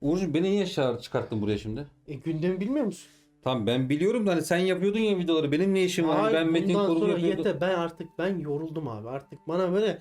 Uğurcuğum beni niye çağır çıkarttın buraya şimdi? E gündemi bilmiyor musun? Tamam ben biliyorum da hani sen yapıyordun ya videoları. Benim ne işim var? Hayır, ben Metin bundan sonra yapıyordum. yeter. Ben artık ben yoruldum abi. Artık bana böyle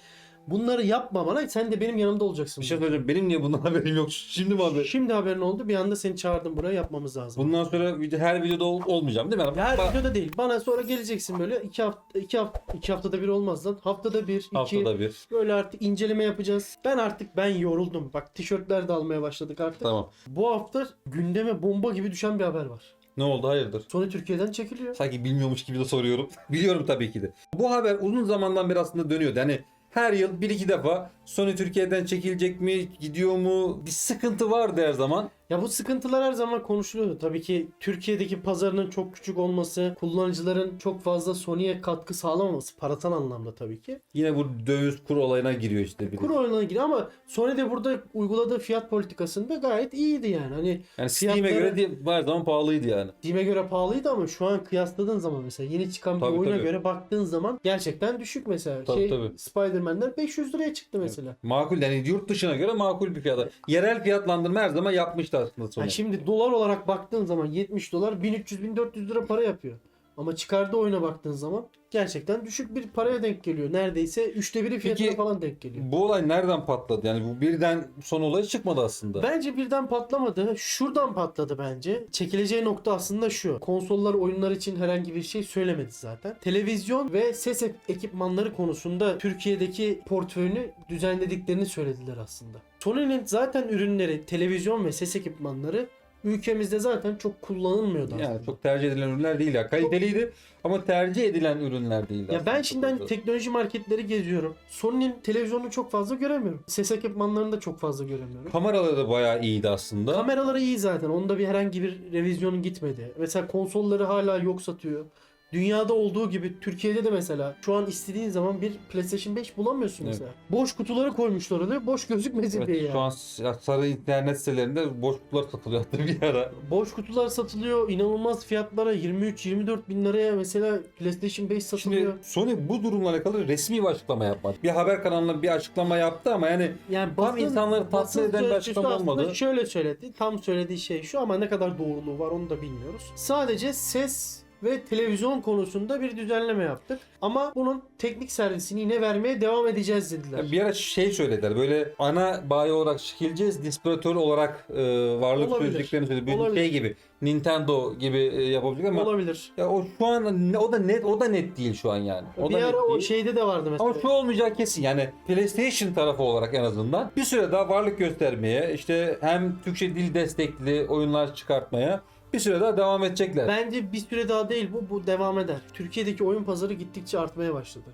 bunları yapma bana. Sen de benim yanımda olacaksın. Bir şey söyleyeceğim. Benim niye bundan haberim yok? Şimdi mi haber? Şimdi haberin oldu. Bir anda seni çağırdım buraya yapmamız lazım. Bundan sonra video, her videoda ol- olmayacağım değil mi? Ya her Ba- videoda değil. Bana sonra geleceksin böyle iki hafta iki hafta iki haftada bir olmaz lan. Haftada bir, iki. Haftada bir. Böyle artık inceleme yapacağız. Ben artık ben yoruldum. Bak tişörtler de almaya başladık artık. Tamam. Bu hafta gündeme bomba gibi düşen bir haber var. Ne oldu? Hayırdır? Sony Türkiye'den çekiliyor. Sanki bilmiyormuş gibi de soruyorum. Biliyorum tabii ki de. Bu haber uzun zamandan beri aslında dönüyordu. Hani her yıl bir iki defa Sony Türkiye'den çekilecek mi, gidiyor mu? Bir sıkıntı vardı her zaman. Ya bu sıkıntılar her zaman konuşuluyordu. Tabii ki Türkiye'deki pazarının çok küçük olması, kullanıcıların çok fazla Sony'ye katkı sağlamaması, parasal anlamda tabii ki. Yine bu döviz kur olayına giriyor işte. biri. Kur oranına giriyor ama Sony de burada uyguladığı fiyat politikasında gayet iyiydi yani. Hani Yani Steam'e göre değil, her zaman pahalıydı yani. Steam'e göre pahalıydı ama şu an kıyasladığın zaman mesela yeni çıkan bir Tabii, oyuna tabii. göre baktığın zaman gerçekten düşük mesela. Tabii, şey tabii. Spider-Man'ler 500 liraya çıktı mesela. Makul yani yurt dışına göre makul bir fiyata. Yerel fiyatlandırma her zaman yapmıştı aslında Sony. Yani şimdi dolar olarak baktığın zaman 70 dolar 1300-1400 lira para yapıyor. Ama çıkardığı oyuna baktığın zaman gerçekten düşük bir paraya denk geliyor. Neredeyse üçte biri fiyatına Peki- falan denk geliyor. Bu olay nereden patladı? Yani bu birden son olay çıkmadı aslında. Bence birden patlamadı. Şuradan patladı bence. Çekileceği nokta aslında şu. Konsollar oyunlar için herhangi bir şey söylemedi zaten. Televizyon ve ses ek- ekipmanları konusunda Türkiye'deki portföyünü düzenlediklerini söylediler aslında. Sony'nin zaten ürünleri, televizyon ve ses ekipmanları ülkemizde zaten çok kullanılmıyordu aslında. Yani çok tercih edilen ürünler değil ya. Kaliteliydi ama tercih edilen ürünler değildi. Ya aslında. ben şimdi hani Çok teknoloji marketleri geziyorum. Sony'nin televizyonunu çok fazla göremiyorum. Ses ekipmanlarını da çok fazla göremiyorum. Kameraları da bayağı iyiydi aslında. Kameraları iyi zaten. Onda bir herhangi bir revizyonu gitmedi. Mesela konsolları hala yok satıyor. Dünyada olduğu gibi Türkiye'de de mesela şu an istediğin zaman bir PlayStation 5 bulamıyorsun Evet. mesela. Boş kutuları koymuşlar oraya. Boş gözükmesin diye Evet, yani. şu an sarı internet sitelerinde boş kutular satılıyor hatta bir ara. Boş kutular satılıyor. inanılmaz fiyatlara 23-24 bin liraya mesela PlayStation 5 satılıyor. Şimdi Sony bu durumla alakalı resmi bir açıklama yapmadı. Bir haber kanalına bir açıklama yaptı ama yani Yani Tam insanları tatmin basın eden bir sözcüsü açıklama aslında olmadı. Şöyle söyledi. Tam söylediği şey şu ama ne kadar doğruluğu var onu da bilmiyoruz. Sadece ses ve televizyon konusunda bir düzenleme yaptık. Ama bunun teknik servisini yine vermeye devam edeceğiz dediler. bir ara şey söylediler böyle ana bayi olarak çekileceğiz distribütör olarak e, varlık Olabilir. sözcüklerini söyledi. Bir Olabilir. şey gibi Nintendo gibi e, yapabilecek ama Olabilir. ya o şu an o da net o da net değil şu an yani. O bir da net ara o değil. şeyde de vardı mesela. Ama şu olmayacak kesin yani PlayStation tarafı olarak en azından bir süre daha varlık göstermeye işte hem Türkçe dil destekli oyunlar çıkartmaya bir süre daha devam edecekler. Bence bir süre daha değil bu. Bu devam eder. Türkiye'deki oyun pazarı gittikçe artmaya başladı.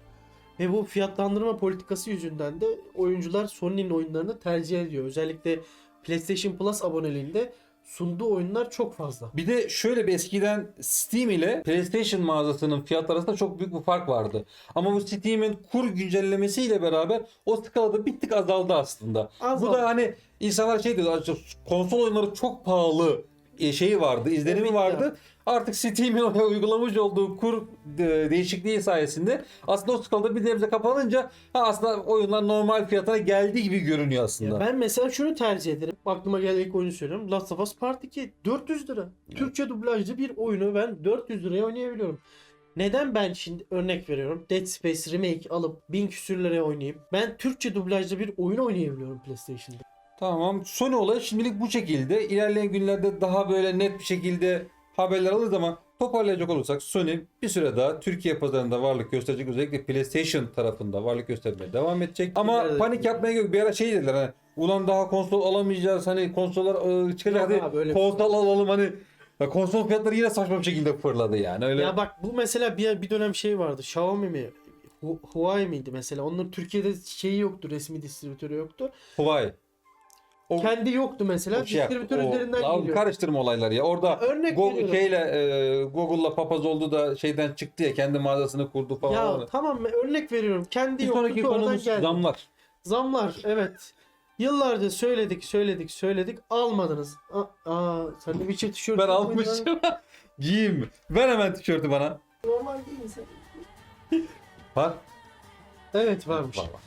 Ve bu fiyatlandırma politikası yüzünden de oyuncular Sony'nin oyunlarını tercih ediyor. Özellikle PlayStation Plus aboneliğinde sunduğu oyunlar çok fazla. Bir de şöyle bir eskiden Steam ile PlayStation mağazasının fiyatları arasında çok büyük bir fark vardı. Ama bu Steam'in kur güncellemesiyle beraber o skalada bir tık azaldı aslında. Azaldı. Bu da hani insanlar şey diyor "Açık- konsol oyunları çok pahalı şeyi vardı, izlenimi vardı. Artık Steam'in uygulamış olduğu kur e, değişikliği sayesinde aslında o skalada bir nebze kapanınca ha aslında oyunlar normal fiyatına geldiği gibi görünüyor aslında. Ya ben mesela şunu tercih ederim. Aklıma gelen ilk oyunu söylüyorum. Last of Us Part 2 400 lira. Türkçe dublajlı bir oyunu ben 400 liraya oynayabiliyorum. Neden ben şimdi örnek veriyorum Dead Space Remake alıp 1000 küsür liraya oynayayım. Ben Türkçe dublajlı bir oyun oynayabiliyorum PlayStation'da. Tamam. Son olay şimdilik bu şekilde. İlerleyen günlerde daha böyle net bir şekilde haberler alırız ama toparlayacak olursak Sony bir süre daha Türkiye pazarında varlık gösterecek. Özellikle PlayStation tarafında varlık göstermeye devam edecek. Ama Evet. panik yapmaya gerek. Bir ara şey dediler hani ulan daha konsol alamayacağız hani konsollar e, çıkacak hadi abi, bir şey konsol alalım hani Ya konsol fiyatları yine saçma bir şekilde fırladı yani. Öyle Ya bak bu mesela bir, bir dönem şey vardı. Xiaomi mi? Hu- Huawei miydi mesela? Onların Türkiye'de şeyi yoktu. Resmi distribütörü yoktu. Huawei. O, Kendi yoktu mesela. o şey, distribütör o- üzerinden geliyor. karıştırma olayları ya. Orada Örnek Go- veriyorum. şeyle e, Google'la papaz oldu da şeyden çıktı ya kendi mağazasını kurdu falan. Ya tamam? Örnek veriyorum. Kendi bir yoktu sonraki sonradan konumuz geldi. zamlar. Zamlar evet. Yıllarca söyledik söyledik söyledik almadınız. Aa, aa sen de Witcher tişörtü Ben almadın. almışım. Giyeyim. Ver hemen tişörtü bana. Normal değil mi sen? Var. Evet varmış. Var, var.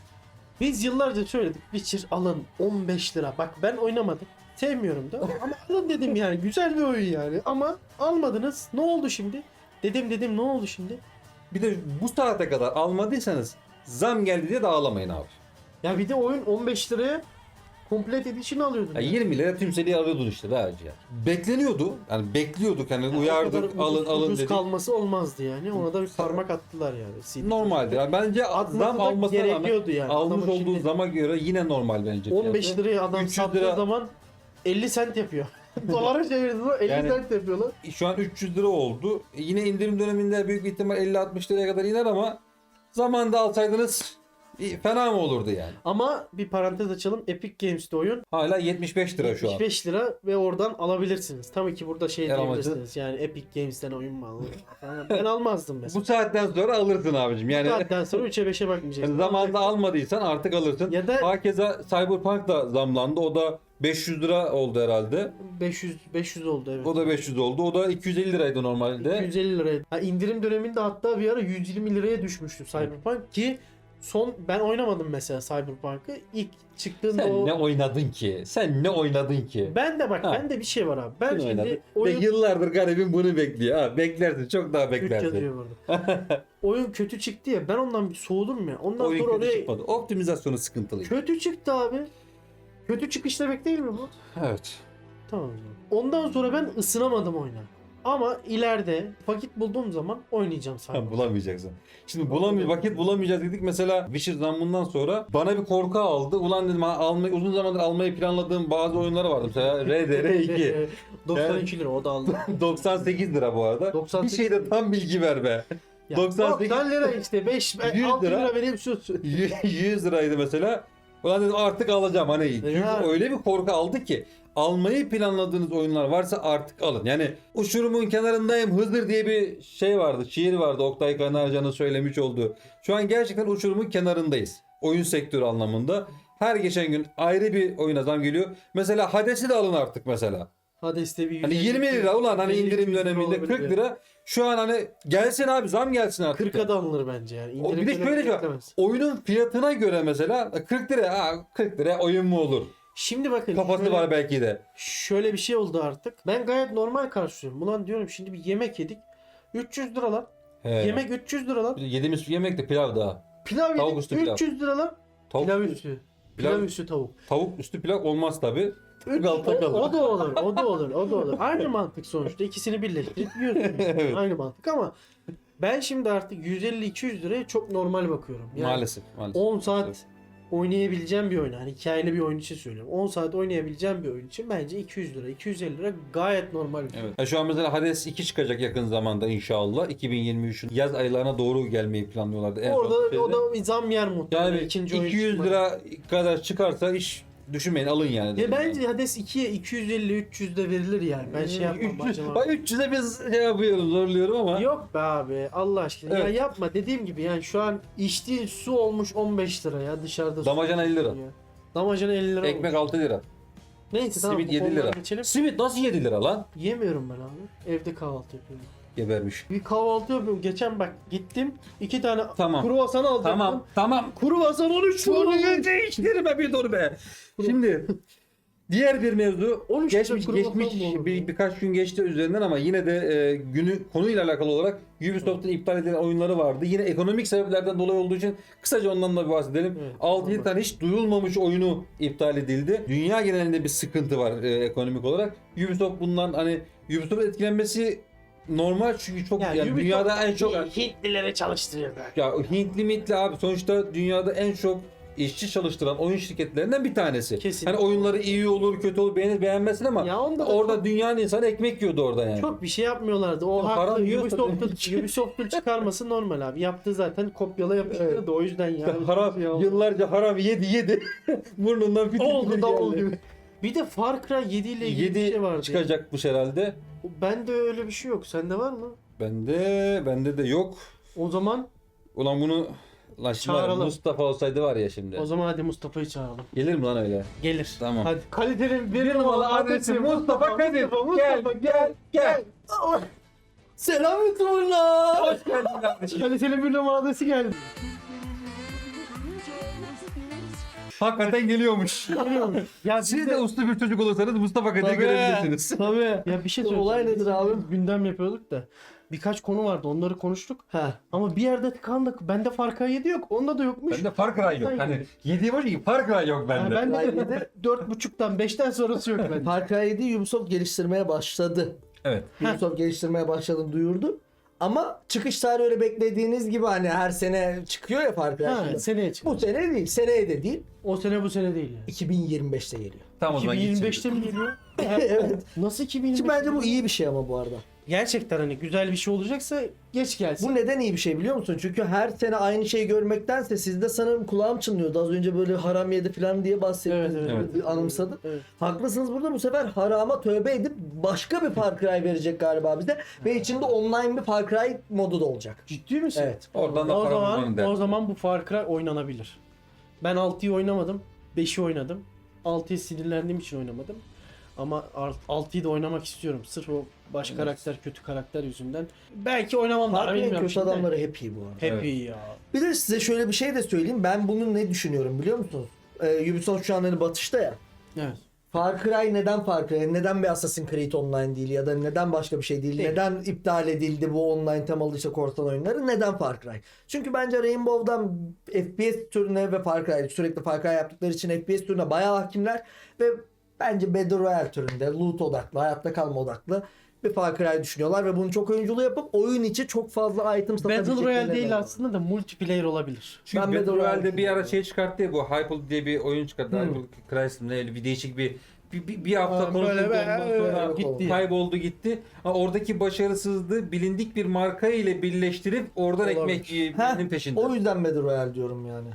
Biz yıllarca söyledik Witcher alın 15 lira. Bak ben oynamadım. Sevmiyorum da. Ama alın dedim yani. Güzel bir oyun yani. Ama almadınız. Ne oldu şimdi? Dedim dedim ne oldu şimdi? Bir de bu saate kadar almadıysanız zam geldi diye de ağlamayın abi. Ya bir de oyun 15 liraya Complete Edition alıyordun. Ya yani. 20 lira tüm seriyi alıyordun işte be hacı ya. Bekleniyordu. Yani bekliyorduk hani Ya o kadar uyardık ucuz- alın alın ucuz dedik. kalması olmazdı yani. Ona da bir parmak attılar yani. CD. Normaldi. Yani bence Atması zam almasına rağmen gerekiyordu yani. almış olduğu şimdi zama göre yine normal bence. 15 fiyatı. liraya adam 300 sattığı lira- zaman 50 sent yapıyor. Dolara çevirdiğinde 50 Yani- sent yapıyorlar. Şu an 300 lira oldu. E, Yine indirim döneminde büyük bir ihtimal 50-60 liraya kadar iner ama zamanda alsaydınız fena mı olurdu yani? Ama bir parantez açalım. Epic Games'te oyun Hala 75 lira şu an. 75 lira ve oradan alabilirsiniz. Tabii ki burada şey El diyebilirsiniz. Yani Epic Games'ten oyun mu alır? ben almazdım mesela. Bu saatten sonra alırsın abicim. Yani Bu saatten sonra 3'e 5'e bakmayacaksın. zamanda almadıysan artık alırsın. Ya da Hakeza Cyberpunk da zamlandı. O da 500 lira oldu herhalde. 500 500 oldu evet. O da 500 oldu. O da 250 liraydı normalde. 250 liraya. Ha, indirim döneminde hatta bir ara 120 liraya düşmüştü Cyberpunk ki son ben oynamadım mesela Cyberpunk'ı. İlk çıktığında Sen o ne oynadın ki? Sen ne oynadın ki? ben de bak Ha. bende bir şey var abi. Ben Kim şimdi Ve oyun yıllardır garibim bunu bekliyor. Ha, beklersin. Çok daha beklersin. oyun kötü çıktı ya ben ondan bir soğudum ya. Ondan Oyun sonra kötü oraya çıkmadı. Optimizasyonu sıkıntılıydı. kötü çıktı abi. Kötü çıkış demek değil mi bu? Evet. Tamam. Ondan sonra ben ısınamadım oyuna. Ama ileride vakit bulduğum zaman oynayacağım Cyberpunk. bulamayacaksın. Şimdi bulamay vakit bulamayacağız dedik. Mesela Witcher zammından sonra bana bir korku aldı. Ulan dedim ha, almayı, uzun zamandır almayı planladığım bazı oyunları vardı. Mesela RDR2. 92 lira o da aldı. 98 lira bu arada. 98 Bir şeyde tam bilgi ver be. Ya 98 90 lira işte 5 100 6 lira. lira vereyim sus. 100 liraydı mesela. Ulan dedim artık alacağım hani. Çünkü öyle bir korku aldı ki almayı planladığınız oyunlar varsa artık alın. Yani uçurumun kenarındayım Hızır diye bir şey vardı. Şiir vardı Oktay Kanarcan'ın söylemiş olduğu. Şu an gerçekten uçurumun kenarındayız. Oyun sektörü anlamında. Her geçen gün ayrı bir oyuna zam geliyor. Mesela Hades'i de alın artık mesela. Hadi işte bir Hani 150, 20 lira ulan hani 150, indirim 200 lira döneminde olabilir 40 ya. lira. Şu an hani gelsin abi zam gelsin artık. 40'a da alınır bence yani. O bir İndirim de şöyle şey. Oyunun fiyatına göre mesela 40 lira, ha 40 lira oyun mu olur? Şimdi bakın Kafası şöyle, var belki de. şöyle bir şey oldu artık. Ben gayet normal karşılıyorum. Ulan diyorum şimdi bir yemek yedik. 300 lira lan. He. Yemek 300 lira lan. Yediğimiz yemek de pilav daha. Pilav Tavuk yedik üstü pilav. 300 lira lan. Tavuk, Pilav üstü. Pilav, Pilav- üstü tavuk. tavuk üstü pilav olmaz tabi. O, kalır. o da olur, o da olur, o da olur. Aynı mantık sonuçta. İkisini birleştirip yiyorsun. Evet. Aynı mantık ama ben şimdi artık 150-200 liraya çok normal bakıyorum. Yani maalesef. maalesef. 10 saat oynayabileceğim bir oyun. Hani hikayeli bir oyun için söylüyorum. 10 saat oynayabileceğim bir oyun için bence 200 lira, 250 lira gayet normal bir şey. Evet. Ya şu an mesela Hades 2 çıkacak yakın zamanda inşallah. 2023'ün yaz aylarına doğru gelmeyi planlıyorlardı. en Orada o da zam yer muhtemelen. yani ikinci oyun 200 çıkmadı. lira kadar çıkarsa iş düşünmeyin alın yani. Ya dedim bence Hades 2'ye 250-300 de verilir yani. Ben şey yani. yapmam. 300, acaba. bak 300'e biz şey yapıyorum zorluyorum ama. Yok be abi Allah aşkına. Ya Evet. yapma dediğim gibi yani şu an içtiğin su olmuş 15 lira ya dışarıda. Damacana 50 lira. ya. Damacana 50 lira Ekmek olmuş. 6 lira. Neyse tamam. Simit bu 7 konudan lira. Geçelim. Simit nasıl 7 lira lan? Yemiyorum ben abi. Evde kahvaltı yapıyorum. Gebermiş. Bir kahvaltı yapıyorum. Geçen bak gittim. iki tane Tamam. kruvasan alacaktım. Tamam tamam. Kruvasan 13 lira. Şunu değiştirme bir dur be. Şimdi diğer bir mevzu 13 geçmiş geçmiş bir, birkaç gün geçti üzerinden ama yine de e, günü konuyla alakalı olarak Ubisoft'un iptal edilen oyunları vardı. Yine ekonomik sebeplerden dolayı olduğu için kısaca ondan da bir bahsedelim. Evet, 6-7 doğru. tane hiç duyulmamış oyunu iptal edildi. Dünya genelinde bir sıkıntı var e, ekonomik olarak. Ubisoft bundan hani Ubisoft'un etkilenmesi normal çünkü çok yani, Ubisoft dünyada en çok Hintlilere çalıştırıyorlar. ya Hintli mitli abi sonuçta dünyada en çok işçi çalıştıran oyun şirketlerinden bir tanesi. Kesin. Hani oyunları iyi olur, kötü olur, beğenir beğenmesin ama Ya onda da orada çok- dünyanın insanı ekmek yiyordu orada yani. Çok bir şey yapmıyorlardı. O Ya haklı. Ubisoft'un. Ubisoft'un çıkarması normal abi. Yaptığı zaten kopyala yapıştırdı. O yüzden İşte yani. haram, Ya. yıllarca haram yedi yedi. Burnundan fitil Oldu da geldi. oldu. Bir de Far Cry 7 ile ilgili bir 7 şey vardı. çıkacakmış herhalde. Bende öyle bir şey yok. Sende var mı? Bende bende de yok. O zaman Ulan bunu Lan şimdi var ya, Çağıralım. Mustafa olsaydı var ya şimdi. o zaman hadi Mustafa'yı çağıralım. Gelir mi lan öyle? Gelir. Tamam. Hadi. Kalitenin bir, Bir numaralı adresi Mustafa Kadir. Gel gel gel. Selam YouTuber'lar. Hoş geldin kardeşim. Kalitenin bir numaralı adresi geldi. Hakikaten geliyormuş. ya Siz de uslu bir çocuk olursanız Mustafa Tabii. görebilirsiniz. Tabii. Ya bir şey söyleyeceğim. Olay nedir abi? Gündem yapıyorduk da. Birkaç konu vardı onları konuştuk. Ha. Ama bir yerde tıkandık. Bende Far Cry 7 yok. Onda da yokmuş. Bende Far Cry yok. Hani yediğim var ki Far Cry yok Yani bende. ben Far Cry de 7. 4.5'tan 5'ten sonrası yok bende. Far Cry 7 Ubisoft geliştirmeye başladı. Evet. Ubisoft geliştirmeye başladığını duyurdu. Ama çıkış tarihi öyle beklediğiniz gibi hani her sene çıkıyor ya Cry. ha, şimdi. seneye çıkıyor. Bu sene değil, seneye de değil. O sene bu sene değil yani. 2025'te geliyor. Tamam o zaman gitsin. 2025'te mi geliyor? evet. Nasıl 2025'te? Şimdi bence bu iyi bir şey ama bu arada. Gerçekten hani güzel bir şey olacaksa geç gelsin. Bu neden iyi bir şey biliyor musun? Çünkü her sene aynı şeyi görmektense sizde sanırım kulağım çınlıyordu. Az önce böyle haram yedi falan diye bahsettiniz. Evet, evet. Bir Anımsadım. Evet. Haklısınız burada bu sefer harama tövbe edip başka bir Far Cry verecek galiba bize. Ve içinde online bir Far Cry modu da olacak. Ciddi misin? Evet. Oradan da O zaman, o zaman bu Far Cry oynanabilir. Ben 6'yı oynamadım. 5'i oynadım. 6'yı sinirlendiğim için oynamadım. Ama 6'yı da oynamak istiyorum. Sırf o baş karakter, kötü karakter yüzünden. Belki oynamam da bilmiyorum kötü şimdi. adamları hep iyi bu arada. Hep Evet. iyi ya. Bir de size şöyle bir şey de söyleyeyim. Ben bunu ne düşünüyorum biliyor musunuz? Ee, Ubisoft şu an hani batışta ya. Evet. Far Cry neden Far Cry? Neden bir Assassin's Creed Online değil ya da neden başka bir şey değil? Değil. Neden iptal edildi bu online temalı işte korsan oyunları? Neden Far Cry? Çünkü bence Rainbow'dan FPS türüne ve Far Cry sürekli Far Cry yaptıkları için FPS türüne bayağı hakimler ve bence Battle Royale türünde loot odaklı, hayatta kalma odaklı bir Far Cry düşünüyorlar ve bunu çok oyunculu yapıp oyun içi çok fazla item satabileceklerine Battle Royale değil inanıyorum. aslında da multiplayer olabilir. Çünkü Ben Battle Battle Royale Royale'de bir ara şey çıkarttı ya bu Hypel diye bir oyun çıkarttı. Hmm. Hypel Crisis ne öyle bir değişik bir bir, bir, bir hafta ondan be- sonra gitti. kayboldu gitti. Ha, oradaki başarısızlığı bilindik bir marka ile birleştirip oradan Olabilir. ekmek yiyebilmenin peşinde. O yüzden Battle Royale diyorum yani.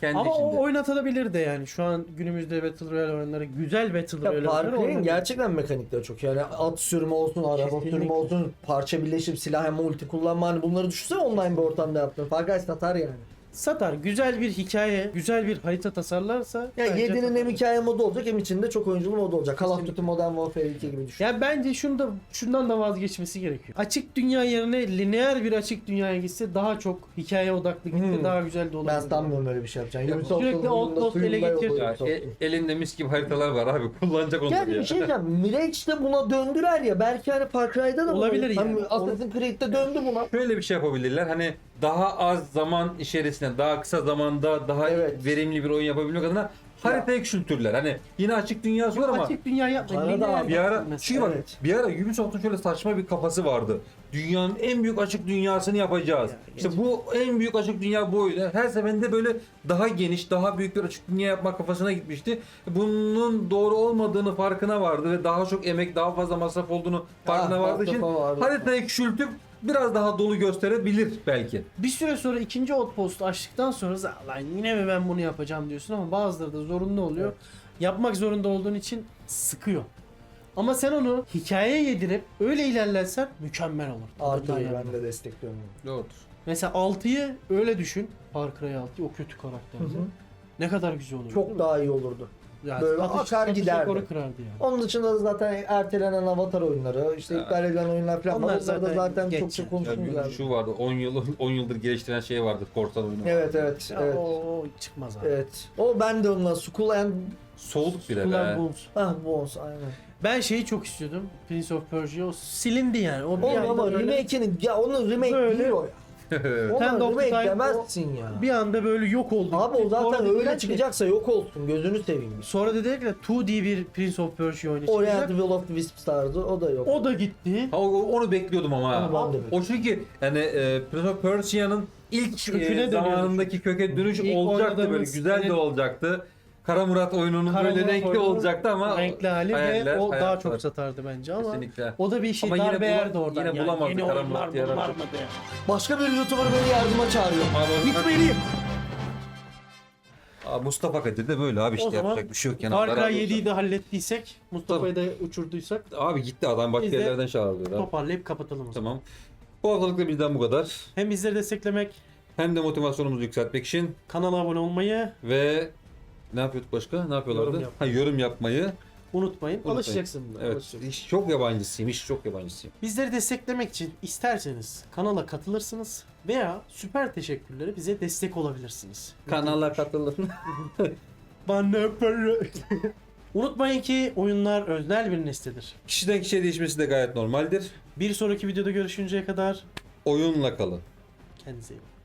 Kendi Ama içinde. o oynatılabilir de yani. Şu an günümüzde Battle Royale oyunları güzel Battle Ya Royale oyunları oynanıyor. gerçekten mekanikleri çok. Yani at sürme olsun, araba Kesinlikle. sürme olsun, parça birleşip silah multi kullanma hani bunları düşünsene online bir ortamda yaptın. Far Cry satar yani. Satar. Güzel bir hikaye, güzel bir harita tasarlarsa Ya bence 7'nin satar. hem hikaye modu olacak hem içinde çok oyunculu modu olacak. Call of Duty Modern Warfare 2 gibi düşün. Ya bence şunu da şundan da vazgeçmesi gerekiyor. Açık dünya yerine lineer bir açık dünyaya gitse daha çok hikaye odaklı gitti Hmm. daha güzel de olabilir. Ben sanmıyorum öyle bir şey yapacağını. Ya Ubisoft'un sürekli suyunda- Outlast suyunda ele yok getir- Ya, Ubisoft'un. e- elinde mis gibi haritalar var abi. Kullanacak onları Yani ya. bir şey diyeceğim. Mirage'de buna döndüler ya. Belki hani Far Cry'da da Olabilir yani. Hani Assassin's Creed'de döndü buna. Şöyle bir şey yapabilirler. Hani daha az zaman içerisinde, daha kısa zamanda daha Evet. verimli bir oyun yapabilmek adına haritayı küçültürler. Hani yine açık dünyası var ama Açık dünya yapmayın. Arada lineer abi, bir ara yapın şey mesela. var. Evet. Bir ara Ubisoft'un şöyle saçma bir kafası vardı. Dünyanın en büyük açık dünyasını yapacağız. Ya, işte bu en büyük açık dünya bu oyunu. Her seferinde böyle daha geniş, daha büyük bir açık dünya yapmak kafasına gitmişti. Bunun doğru olmadığını farkına vardı ve daha çok emek, daha fazla masraf olduğunu farkına Ah, vardığı için masrafa vardı. haritayı küçültüp biraz daha dolu gösterebilir belki. Bir süre sonra ikinci outpost'u açtıktan sonra lan yine mi ben bunu yapacağım diyorsun ama bazıları da zorunlu oluyor. Yapmak zorunda olduğun için sıkıyor. Ama sen onu hikayeye yedirip öyle ilerlersen mükemmel olur. Artı Tadından ben de destekliyorum. Doğrudur. Mesela 6'yı öyle düşün. Far Cry 6'yı o kötü hı. Ne kadar güzel olur. Çok daha iyi olurdu. Yani böyle satış- akar giderdi. yani. Onun dışında da zaten ertelenen avatar oyunları, işte Ya. iptal edilen oyunlar falan. Onlar zaten, da zaten geç çok çok yani. yani. şu vardı 10 yıl 10 yıldır geliştiren şey vardı korsan oyunu. Evet evet Ya evet. O, o çıkmaz abi. Evet. O ben de onunla Skull and Soğuduk bile Skull be. Bones. ah Bones aynen. Ben şeyi çok istiyordum. Prince of Persia. O silindi yani. O bir Oğlum anda ama remake'inin ya onun remake Böyle- değil o ya. The remake Time demezsin ya. bir anda böyle yok oldu. Abi o Sonra zaten dediler öyle ki- çıkacaksa yok olsun gözünü seveyim. Sonra dediler ki 2D bir Prince of Persia oyunu Orient çıkacak. Will of the Wisps tarzı o da yok. O da gitti. Ha, o- onu bekliyordum ama. Onu ben de O çünkü yani e, Prince of Persia'nın ilk Köküne e, dönüyordu zamanındaki köke dönüş İlk olacaktı böyle oynadığımız güzel de olacaktı. Kara Murat oyununun Kara böyle Murat renkli oyunu, olacaktı ama Renkli hali ve hayaller, o daha hayatlar. çok satardı bence ama kesinlikle. o da bir şey Ama yine darbe bula- yerdi oradan. yine yani. bulamazdı Yeni Kara oyunlar Murat diye. Başka bir YouTuber beni yardıma çağırıyor. Abi, Gitmeliyim. Aa, Mustafa Kadir de böyle abi işte O zaman yapacak bir şey yok yani. Far Allah razı Cry olsun. 7'yi de hallettiysek, Mustafa'yı da uçurduysak Abi gitti adam başka Biz de- yerlerden çağırdı. toparlayıp kapatalım o zaman. Tamam. Bu haftalık da bizden bu kadar. Hem bizleri desteklemek, Hem de motivasyonumuzu yükseltmek için kanala abone olmayı ve ne yapıyorduk başka? Ne yapıyorlardı? Yorum yap. ha, yorum yapmayı. unutmayın. Unutmayın. Alışacaksın buna. Evet. alışacaksın. iş çok yabancısıyım. iş çok yabancısıyım. Bizleri desteklemek için isterseniz kanala katılırsınız veya süper teşekkürleri bize destek olabilirsiniz. Kanala katılın. Bana para. Unutmayın ki oyunlar öznel bir nesnedir. Kişiden kişiye değişmesi de gayet normaldir. Bir sonraki videoda görüşünceye kadar Oyunla kalın. kendinize iyi bakın.